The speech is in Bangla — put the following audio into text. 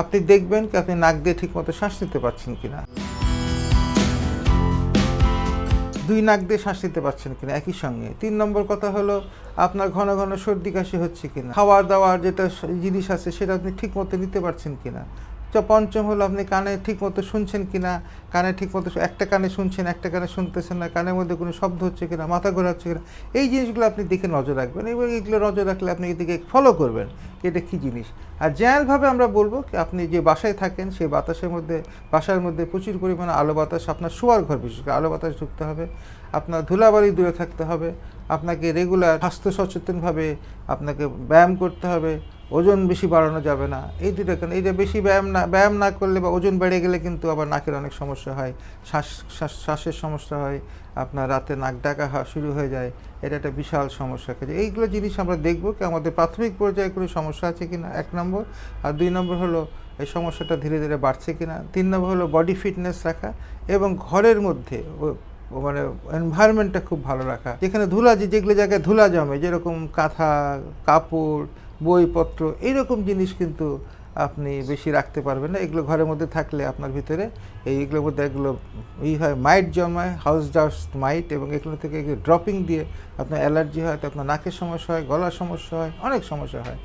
আপনি দেখবেন কি আপনি নাক দিয়ে ঠিকমতো শ্বাস নিতে পারছেন কিনা? দুই নাক দিয়ে শ্বাস নিতে পারছেন কিনা? একই সঙ্গে। তিন নম্বর কথা হলো, আপনার ঘন ঘন সর্দি কাশি হচ্ছে কিনা? খাওয়ার দাওয়ার যেটা জিনিস আছে, সেটা আপনি ঠিক মতো নিতে পারছেন কিনা? তো পঞ্চম হলো আপনি কানে ঠিক মতো শুনছেন কিনা, কানে ঠিক মতো একটা কানে শুনছেন, একটা কানে শুনতেছেন না, কানের মধ্যে কোনো শব্দ হচ্ছে কিনা, মাথা ঘোরাচ্ছে কিনা, এই জিনিসগুলো আপনি দেখে নজর রাখবেন এবং এইগুলো নজর রাখলে আপনি এদিকে ফলো করবেন এটা কী জিনিস। আর জেনারেলভাবে আমরা বলব কি, আপনি যে বাসায় থাকেন, সেই বাতাসের মধ্যে, বাসার মধ্যে প্রচুর পরিমাণে আলো বাতাস, আপনার শোয়ার ঘর বিশেষ করে আলো বাতাস ঢুকতে হবে, আপনার ধুলাবালি দূরে থাকতে হবে, আপনাকে রেগুলার স্বাস্থ্য সচেতনভাবে আপনাকে ব্যায়াম করতে হবে ওজন বেশি বাড়ানো যাবে না। এই দুটো কারণ এইটা বেশি ব্যায়াম না ব্যায়াম না করলে বা ওজন বেড়ে গেলে কিন্তু আবার নাকের অনেক সমস্যা হয়। শ্বাস শ্বাস শ্বাসের সমস্যা হয়, আপনার রাতে নাক ডাকা শুরু হয়ে যায়। এটা একটা বিশাল সমস্যা। কাজে এইগুলো জিনিস আমরা দেখব কি আমাদের প্রাথমিক পর্যায়ে কোনো সমস্যা আছে কিনা, এক নম্বর। আর দুই নম্বর হলো, এই সমস্যাটা ধীরে ধীরে বাড়ছে কিনা। তিন নম্বর হলো বডি ফিটনেস রাখা এবং ঘরের মধ্যে মানে এনভায়রনমেন্টটা খুব ভালো রাখা। যেখানে ধুলা যে যেগুলো জায়গায় ধুলা জমে, যেরকম কাঁথা, কাপড় বইপত্র, এইরকম জিনিস কিন্তু আপনি বেশি রাখতে পারবেন না। এগুলো ঘরের মধ্যে থাকলে আপনার ভিতরে এইগুলোর মধ্যে এগুলো ই হয়, মাইট জন্মায় হাউস ডাস্ট মাইট এবং এগুলো থেকে ড্রপিং দিয়ে আপনার অ্যালার্জি হয় তো আপনার নাকের সমস্যা হয়, গলার সমস্যা হয়, অনেক সমস্যা হয়।